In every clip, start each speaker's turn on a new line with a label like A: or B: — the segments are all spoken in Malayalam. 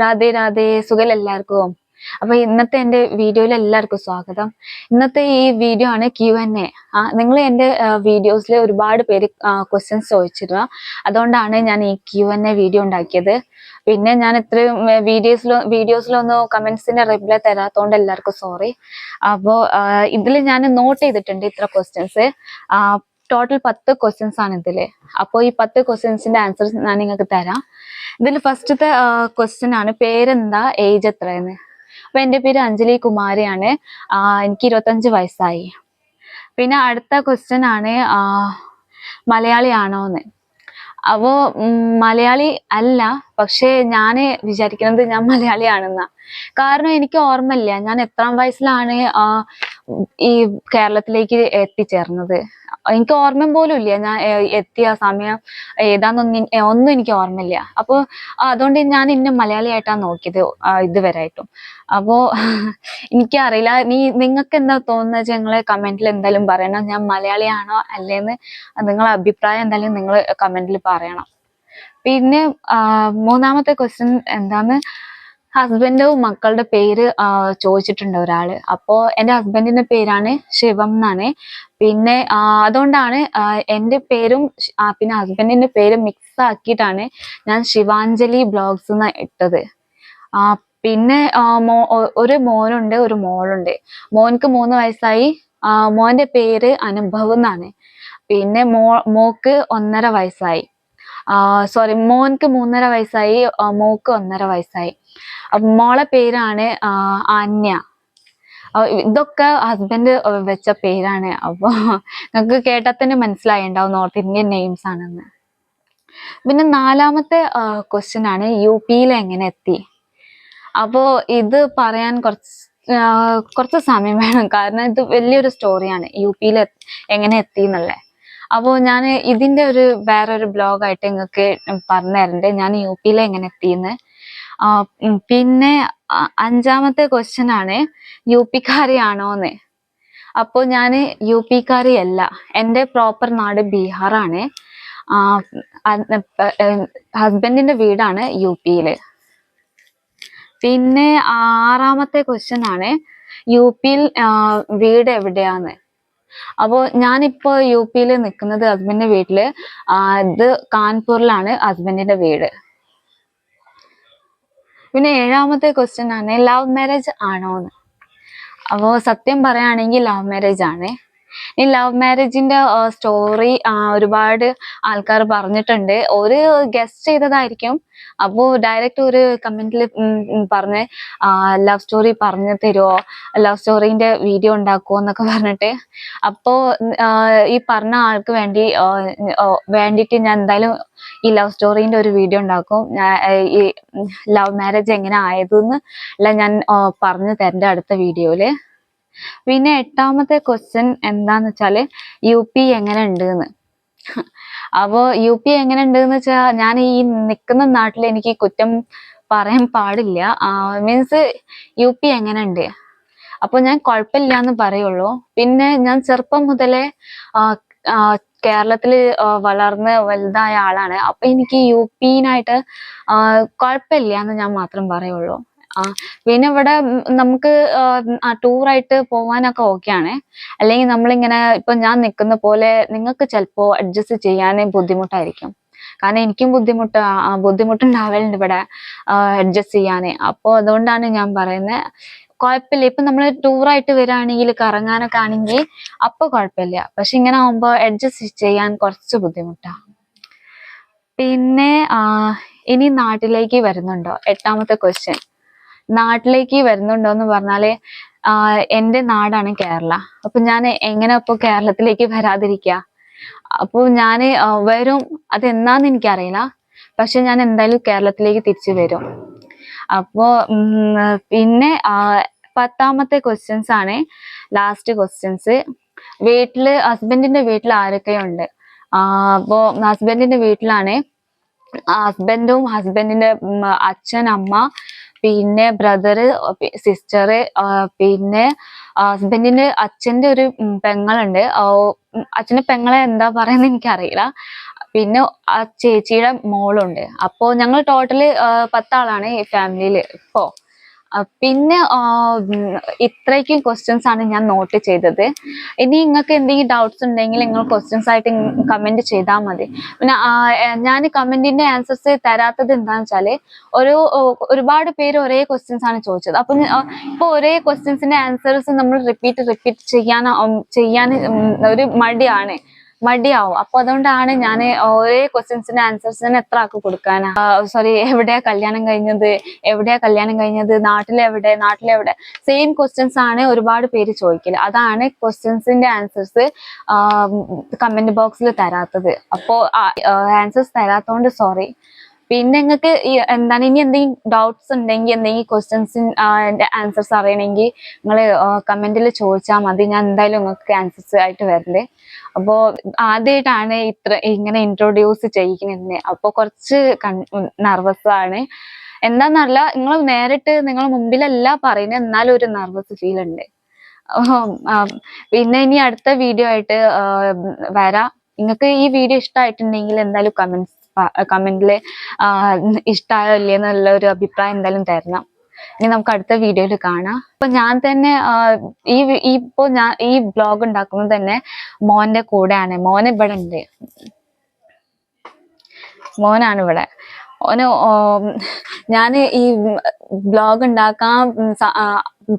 A: രാധേ രാധേ സുഖം എല്ലാവർക്കും അപ്പൊ ഇന്നത്തെ എന്റെ വീഡിയോയിൽ എല്ലാവർക്കും സ്വാഗതം. ഇന്നത്തെ ഈ വീഡിയോ ആണ് ക്യു എൻ എ നിങ്ങൾ എന്റെ വീഡിയോസിൽ ഒരുപാട് പേര് ക്വസ്റ്റ്യൻസ് ചോദിച്ചിരുന്നു അതുകൊണ്ടാണ് ഞാൻ ഈ ക്യു എൻ എ വീഡിയോ ഉണ്ടാക്കിയത്. പിന്നെ ഞാൻ ഇത്രയും വീഡിയോസിലോ വീഡിയോസിലൊന്നും കമന്റ്സിന്റെ റിപ്ലൈ തരാത്തതുകൊണ്ട് എല്ലാവർക്കും സോറി അപ്പോൾ ഇതിൽ ഞാൻ നോട്ട് ചെയ്തിട്ടുണ്ട് ഇത്ര ക്വസ്റ്റ്യൻസ് ടോട്ടൽ പത്ത് ക്വസ്റ്റ്യൻസ് ആണ് ഇതിൽ അപ്പോൾ ഈ പത്ത് ക്വസ്റ്റ്യൻസിന്റെ ആൻസർ ഞാൻ നിങ്ങൾക്ക് തരാം. ഇതിൽ ഫസ്റ്റത്തെ ക്വസ്റ്റ്യൻ ആണ് പേരെന്താ ഏജ് എത്രയെന്ന്. അപ്പൊ എന്റെ പേര് അഞ്ജലി കുമാരിയാണ്. എനിക്ക് ഇരുപത്തഞ്ച് വയസ്സായി. പിന്നെ അടുത്ത ക്വസ്റ്റ്യൻ ആണ് മലയാളിയാണോ എന്ന് അപ്പോ ഉം, മലയാളി അല്ല പക്ഷേ ഞാൻ വിചാരിക്കുന്നത് ഞാൻ മലയാളിയാണെന്നാ. കാരണം എനിക്ക് ഓർമ്മയില്ല ഞാൻ എത്രാം വയസ്സിലാണ് ഈ കേരളത്തിലേക്ക് എത്തിച്ചേർന്നത്. എനിക്ക് ഓർമ്മ പോലും ഇല്ല. ഞാൻ എത്തിയ സമയം ഏതാന്നൊന്നും ഒന്നും എനിക്ക് ഓർമ്മയില്ല. അപ്പോൾ അതുകൊണ്ട് ഞാൻ ഇന്നെ മലയാളിയായിട്ടാണ് നോക്കിയത് ആ, ഇതുവരെയായിട്ടും. അപ്പോ എനിക്കറിയില്ല. നീ നിങ്ങൾക്ക് എന്താ തോന്നുന്നത് വെച്ചാൽ നിങ്ങളെ കമന്റിൽ എന്തായാലും പറയണം. ഞാൻ മലയാളിയാണോ അല്ലേന്ന് നിങ്ങളെ അഭിപ്രായം എന്തായാലും നിങ്ങൾ കമന്റിൽ പറയണം. പിന്നെ മൂന്നാമത്തെ ക്വസ്റ്റ്യൻ എന്താന്ന് ഹസ്ബൻഡും മക്കളുടെ പേര് ചോദിച്ചിട്ടുണ്ട് ഒരാൾ. അപ്പോ എന്റെ ഹസ്ബൻഡിന്റെ പേരാണ് ശിവം എന്നാണ്. പിന്നെ അതുകൊണ്ടാണ് എന്റെ പേരും പിന്നെ ഹസ്ബൻഡിന്റെ പേരും മിക്സ് ആക്കിയിട്ടാണ് ഞാൻ ശിവാഞ്ജലി ബ്ലോഗ്സ് എന്ന് ഇട്ടത്. പിന്നെ ഒരു മോനുണ്ട് ഒരു മോളുണ്ട്. മോൻക്ക് മൂന്ന് വയസ്സായി. മോന്റെ പേര് അനുഭവ് എന്നാണ്. പിന്നെ മോ മോക്ക് ഒന്നര വയസ്സായി. സോറി മോൻക്ക് മൂന്നര വയസ്സായി മോക്ക് ഒന്നര വയസ്സായി. മോളെ പേരാണ് അന്യ ഇതൊക്കെ ഹസ്ബൻഡ് വെച്ച പേരാണ്. അപ്പൊ നിങ്ങൾക്ക് കേട്ടാൽ തന്നെ മനസ്സിലായിണ്ടാവും നോർത്ത് ഇന്ത്യൻ നെയിംസ് ആണെന്ന്. പിന്നെ നാലാമത്തെ ക്വസ്റ്റ്യൻ ആണ് യു പിയിൽ എങ്ങനെ എത്തി? അപ്പോ ഇത് പറയാൻ കുറച്ച് കുറച്ച് സമയം വേണം. കാരണം ഇത് വലിയൊരു സ്റ്റോറിയാണ് യു പിയിൽ എങ്ങനെ എത്തി എന്നുള്ളത്. അപ്പോൾ ഞാൻ ഇതിന്റെ ഒരു വേറൊരു ബ്ലോഗായിട്ട് നിങ്ങൾക്ക് പറഞ്ഞു തരണ്ട് ഞാൻ യു പിയിൽ എങ്ങനെ എത്തിയെന്ന് പിന്നെ അഞ്ചാമത്തെ ക്വസ്റ്റ്യൻ ആണ് യു പിക്കാരിയാണോന്ന്. അപ്പോൾ ഞാൻ യു പിക്കാരിയല്ല. എന്റെ പ്രോപ്പർ നാട് ബീഹാറാണ്. ഹസ്ബൻഡിന്റെ വീടാണ് യു പിയിൽ പിന്നെ ആറാമത്തെ ക്വസ്റ്റ്യൻ ആണ് യു പിയിൽ വീട് എവിടെയാന്ന്. അപ്പോ ഞാനിപ്പോ യു പിയിൽ നിൽക്കുന്നത് ഹസ്ബൻഡിന്റെ വീട്ടിൽ. ഇത് കാൺപൂരിലാണ് ഹസ്ബൻഡിന്റെ വീട്. പിന്നെ ഏഴാമത്തെ ക്വസ്റ്റ്യൻ ആണ് ലവ് മാരേജ് ആണോന്ന്. അപ്പോ സത്യം പറയുകയാണെങ്കിൽ ലവ് മാരേജ് ആണ്. ഈ ലവ് മാരേജിന്റെ സ്റ്റോറി ഒരുപാട് ആൾക്കാർ പറഞ്ഞിട്ടുണ്ട്. ഒരു ഗസ്റ്റ് ചെയ്തതായിരിക്കും. അപ്പോൾ ഡയറക്റ്റ് ഒരു കമന്റിൽ പറഞ്ഞ് ലവ് സ്റ്റോറി പറഞ്ഞു തരുമോ ലവ് സ്റ്റോറിന്റെ വീഡിയോ ഉണ്ടാക്കുമോ എന്നൊക്കെ പറഞ്ഞിട്ട്. അപ്പോ ഈ പറഞ്ഞ ആൾക്ക് വേണ്ടി വേണ്ടിയിട്ട് ഞാൻ എന്തായാലും ഈ ലവ് സ്റ്റോറിന്റെ ഒരു വീഡിയോ ഉണ്ടാക്കും. ഈ ലവ് മാരേജ് എങ്ങനെ ആയതെന്ന് എല്ലാം ഞാൻ പറഞ്ഞു തരേണ്ട അടുത്ത വീഡിയോയിൽ പിന്നെ എട്ടാമത്തെ ക്വസ്റ്റ്യൻ എന്താന്ന് വെച്ചാൽ യു പി എങ്ങനെ ഉണ്ട് എന്ന് അപ്പോ യു പി എങ്ങനെ ഉണ്ട് എന്ന് വെച്ചാൽ ഞാൻ ഈ നിൽക്കുന്ന നാട്ടിൽ എനിക്ക് കുറ്റം പറയാൻ പാടില്ല. മീൻസ് യു പി എങ്ങനെ ഉണ്ട്? അപ്പൊ ഞാൻ കുഴപ്പമില്ല എന്ന് പറയുള്ളൂ. പിന്നെ ഞാൻ ചെറുപ്പം മുതലേ കേരളത്തിൽ വളർന്ന് വലുതായ ആളാണ്. അപ്പൊ എനിക്ക് യു പിന്നായിട്ട് കുഴപ്പമില്ല എന്ന് ഞാൻ മാത്രം പറയുള്ളൂ. ആ പിന്നെ ഇവിടെ നമുക്ക് ടൂറായിട്ട് പോവാനൊക്കെ ഓക്കെയാണ് അല്ലെങ്കിൽ നമ്മളിങ്ങനെ ഇപ്പൊ ഞാൻ നിൽക്കുന്ന പോലെ നിങ്ങൾക്ക് ചിലപ്പോ അഡ്ജസ്റ്റ് ചെയ്യാനേ ബുദ്ധിമുട്ടായിരിക്കും. കാരണം എനിക്കും ബുദ്ധിമുട്ട് ബുദ്ധിമുട്ടുണ്ടാവലുണ്ട് ഇവിടെ അഡ്ജസ്റ്റ് ചെയ്യാനേ. അപ്പൊ അതുകൊണ്ടാണ് ഞാൻ പറയുന്നത് കുഴപ്പമില്ല. ഇപ്പൊ നമ്മൾ ടൂറായിട്ട് വരാണെങ്കിൽ കറങ്ങാനൊക്കെ ആണെങ്കിൽ അപ്പൊ കുഴപ്പമില്ല. പക്ഷെ ഇങ്ങനെ ആവുമ്പോ അഡ്ജസ്റ്റ് ചെയ്യാൻ കുറച്ച് ബുദ്ധിമുട്ടാ. പിന്നെ ഇനി നാട്ടിലേക്ക് വരുന്നുണ്ടോ? എട്ടാമത്തെ ക്വസ്റ്റ്യൻ നാട്ടിലേക്ക് വരുന്നുണ്ടോ എന്ന് പറഞ്ഞാൽ ആ, എന്റെ നാടാണ് കേരള. അപ്പൊ ഞാൻ എങ്ങനെ അപ്പൊ കേരളത്തിലേക്ക് വരാതിരിക്കുക അപ്പൊ ഞാൻ വരും. അത് എന്നാന്ന് എനിക്കറിയില്ല. പക്ഷെ ഞാൻ എന്തായാലും കേരളത്തിലേക്ക് തിരിച്ചു വരും. അപ്പോ പിന്നെ പത്താമത്തെ ക്വസ്റ്റ്യൻസ് ആണ് ലാസ്റ്റ് ക്വസ്റ്റ്യൻസ് വീട്ടിൽ ഹസ്ബൻഡിന്റെ വീട്ടിൽ ആരൊക്കെയുണ്ട്? ആ, അപ്പോ ഹസ്ബൻഡിന്റെ വീട്ടിലാണ് ഹസ്ബൻഡും ഹസ്ബൻഡിന്റെ അച്ഛൻ അമ്മ പിന്നെ ബ്രദറ് സിസ്റ്റർ പിന്നെ ഹസ്ബൻഡിന്റെ അച്ഛന്റെ ഒരു പെങ്ങളുണ്ട്. അച്ഛന്റെ പെങ്ങളെ എന്താ പറയുന്നത് എനിക്കറിയില്ല. പിന്നെ ആ ചേച്ചിയുടെ മോളുണ്ട്. അപ്പോൾ ഞങ്ങൾ ടോട്ടൽ പത്താളാണ് ഈ ഫാമിലിയിൽ ഇപ്പോൾ പിന്നെ ഇത്രയ്ക്കും ക്വസ്റ്റ്യൻസ് ആണ് ഞാൻ നോട്ട് ചെയ്തത്. ഇനി നിങ്ങൾക്ക് എന്തെങ്കിലും ഡൗട്ട്സ് ഉണ്ടെങ്കിൽ നിങ്ങൾ ക്വസ്റ്റ്യൻസ് ആയിട്ട് കമന്റ് ചെയ്താൽ മതി. പിന്നെ ഞാൻ കമന്റിന്റെ ആൻസേഴ്സ് തരാത്തത് എന്താണെന്ന് വെച്ചാൽ ഒരു ഒരുപാട് പേര് ഒരേ ക്വസ്റ്റ്യൻസ് ആണ് ചോദിച്ചത്. അപ്പം ഇപ്പോൾ ഒരേ ക്വസ്റ്റ്യൻസിന്റെ ആൻസേഴ്സ് നമ്മൾ റിപ്പീറ്റ് റിപ്പീറ്റ് ചെയ്യാൻ ചെയ്യാൻ ഒരു മടിയാണ്. മടിയാവും. അപ്പൊ അതുകൊണ്ടാണ് ഞാൻ ഒരേ ക്വസ്റ്റ്യൻസിന്റെ ഞാൻ എത്ര ആക്കി കൊടുക്കാനാ. സോറി എവിടെയാ കല്യാണം കഴിഞ്ഞത്? എവിടെയാ കല്യാണം കഴിഞ്ഞത്? നാട്ടിലെവിടെ? നാട്ടിലെവിടെ? സെയിം ക്വസ്റ്റ്യൻസ് ആണ് ഒരുപാട് പേര് ചോദിക്കൽ. അതാണ് ക്വസ്റ്റ്യൻസിന്റെ ആൻസേഴ്സ് കമന്റ് ബോക്സിൽ തരാത്തത്. അപ്പോ ആൻസേഴ്സ് തരാത്തോണ്ട് സോറി പിന്നെ നിങ്ങൾക്ക് എന്താണ് ഇനി എന്തെങ്കിലും ഡൗട്ട്സ് ഉണ്ടെങ്കിൽ എന്തെങ്കിലും ക്വസ്റ്റ്യൻസ് ആൻസേഴ്സ് അറിയണമെങ്കിൽ നിങ്ങൾ കമന്റിൽ ചോദിച്ചാൽ മതി. ഞാൻ എന്തായാലും നിങ്ങൾക്ക് ആൻസേഴ്സ് ആയിട്ട് വരണ്ടേ. അപ്പോൾ ആദ്യമായിട്ടാണ് ഇത്ര ഇങ്ങനെ ഇൻട്രൊഡ്യൂസ് ചെയ്യിക്കുന്നത് അപ്പോൾ കുറച്ച് നർവസ് ആണ്. എന്താന്നല്ല നിങ്ങൾ നേരിട്ട് നിങ്ങൾ മുമ്പിലല്ല പറയുന്നത് എന്നാലും ഒരു നർവസ് ഫീൽ ഉണ്ട്. പിന്നെ ഇനി അടുത്ത വീഡിയോ ആയിട്ട് വരാം. നിങ്ങൾക്ക് ഈ വീഡിയോ ഇഷ്ടമായിട്ടുണ്ടെങ്കിൽ എന്തായാലും കമന്റ്സ് കമന്റിൽ ഇഷ്ടമായോ ഇല്ലേ എന്നുള്ള ഒരു അഭിപ്രായം എന്തായാലും തരണം. ഇനി നമുക്ക് അടുത്ത വീഡിയോയിൽ കാണാം. ഇപ്പൊ ഞാൻ തന്നെ ഈ ഇപ്പോ ഞാൻ ഈ ബ്ലോഗ് ഉണ്ടാക്കുന്നത് തന്നെ മോന്റെ കൂടെയാണ്. മോൻ ഇവിടെ ഉണ്ട്. മോനാണ് ഇവിടെ. ഓന് ഞാൻ ഈ ബ്ലോഗ് ഉണ്ടാക്കാൻ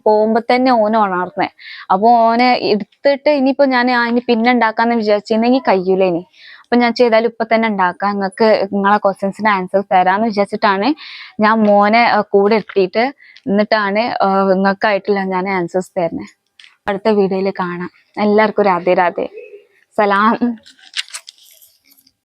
A: പോകുമ്പോ തന്നെ ഓന് ഉണർന്നേ. അപ്പൊ ഓനെ എടുത്തിട്ട് ഇനിയിപ്പോ ഞാൻ ഇനി പിന്നെ ഉണ്ടാക്കാന്ന് വിചാരിച്ചിരുന്നെങ്കിൽ കഴിയൂല ഇനി അപ്പൊ ഞാൻ ചെയ്താലും ഇപ്പൊ തന്നെ ഉണ്ടാക്കാം. നിങ്ങൾക്ക് നിങ്ങളെ ക്വസ്റ്റ്യൻസിന് ആൻസർ തരാന്ന് വിചാരിച്ചിട്ടാണ് ഞാൻ മോനെ കൂടെ എത്തിയിട്ട് എന്നിട്ടാണ് നിങ്ങൾക്കായിട്ടില്ല ഞാൻ ആൻസേഴ്സ് തരുന്നത് അടുത്ത വീഡിയോയിൽ കാണാം. എല്ലാവർക്കും രാധേ രാധേ. സലാം.